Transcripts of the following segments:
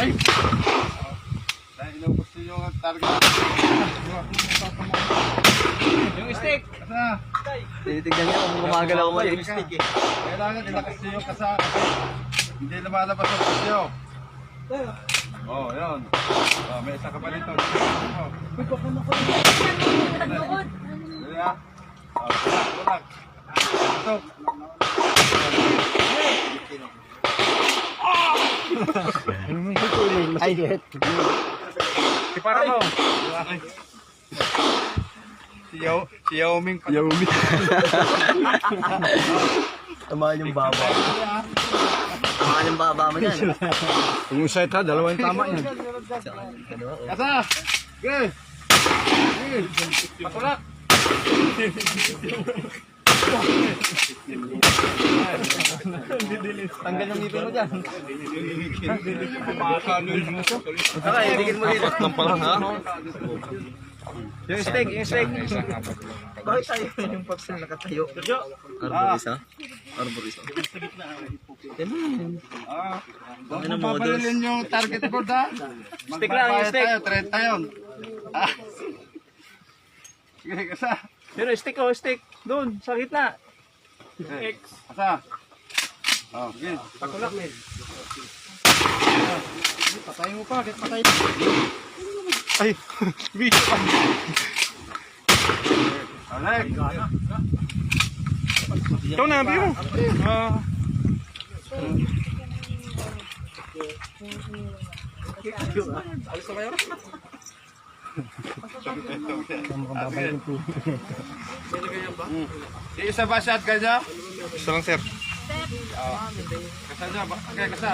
Ay! Dahil inubos niyo yung target. Yung stick. Kasa. Tinitignan niya kung gumagalaw ko yung stick eh. Kailangan ilakas niyo. Okay. Hindi lumalabas ang presyo. Oh, yun. Oh, may isa ka pa dito. Oh. Dali ah. Oh, tulak, tulak. Ito. Ay, Para mo. Si Yao, si Yao Ming. Yao Ming. tamaan yung baba. Tamaan yung baba mo yan. Kung side ha, dalawa yung tama yan. Kasa! Okay! Okay! Patulak! Tanggal yung ngipin mo dyan. Okay, idigin mo dito. Nang pala ha? Yung steak, yung steak. Bakit tayo yung pops na nakatayo? Arborisa? Arborisa. Ah, Huwag mo papalalin yung target board ha? Stick lang, yung stick. tayo, 30 yun. Ah. Sige, kasa. Pero stick oh, stick. Doon, sa gitna. X. Kasa. Oh, sige. Pakulak eh. Patay mo pa, patay Ay, video pa. Alek. Ito na, view. Ah. Di isa ba shotgun niya? Isa lang, sir. Kasa ba- okay, kasa.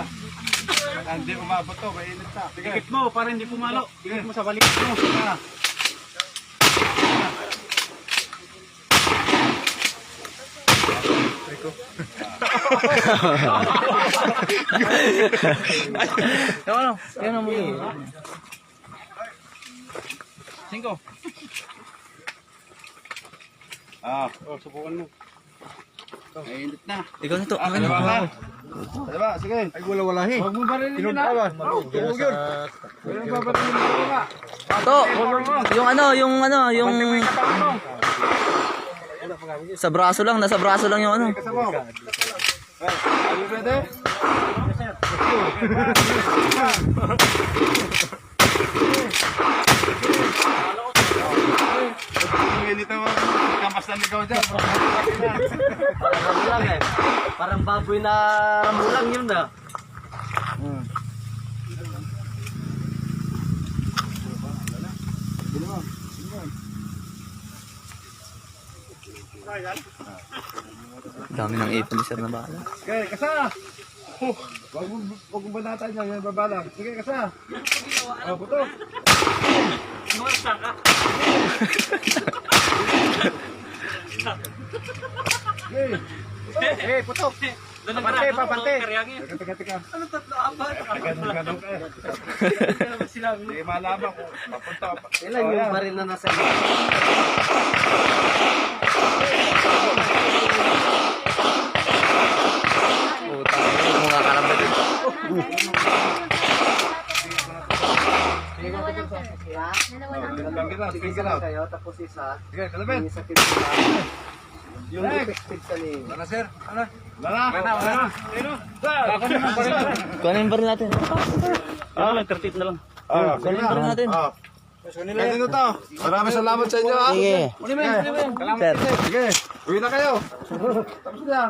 Ah, Hindi umabot to, mainit na. Sige. Mo para hindi pumalo. Ikit mo sa balik mo. Ah. Ano? Yan ang muli. Cinco. Ah, Oh, subukan mo. Mainit na. Ikaw na to. Ah, dalawa ka. Dalawa, sige. Ay, wala wala hi. Huwag mo ba rin yun ha? Huwag yun. Huwag mo ba rin yun wala. To, yung ano, yung ano, yung... Sa braso lang, nasa braso lang yung ano. Kasa mo. Ay, are you ready? Minit mo, kamas na ligaw dyan. Parang ramulang eh. Parang baboy na ramulang yun ah. Dami ng ipon sir na bala. Okay, kasa! Oh, Wag mo, wag mo banatan yan, yan babalang. Sige, kasa! Oh, puto! Okay. Eh, putok. Papante, papante. Teka, teka, teka. Ano tatlo apat? Ganun, ganun ka. Hindi malaman kung papunta pa. Ilan yung baril na nasa Puta, mga karambit. Lang, sige lang. kayo, tapos isa, Sige, kalabit. isa kinsa. Yung Next. defective sa ni. Wala, sir. Wala. Wala. Wala, wala. Kunin yung baril natin. Ah, lang, 30 na lang. Ah, Kunin yung baril natin. Ah. Ganito to. Maraming salamat sa inyo, ha? Sige. Uli mo, uli mo. Sir. Sige, uwi na kayo. Tapos na.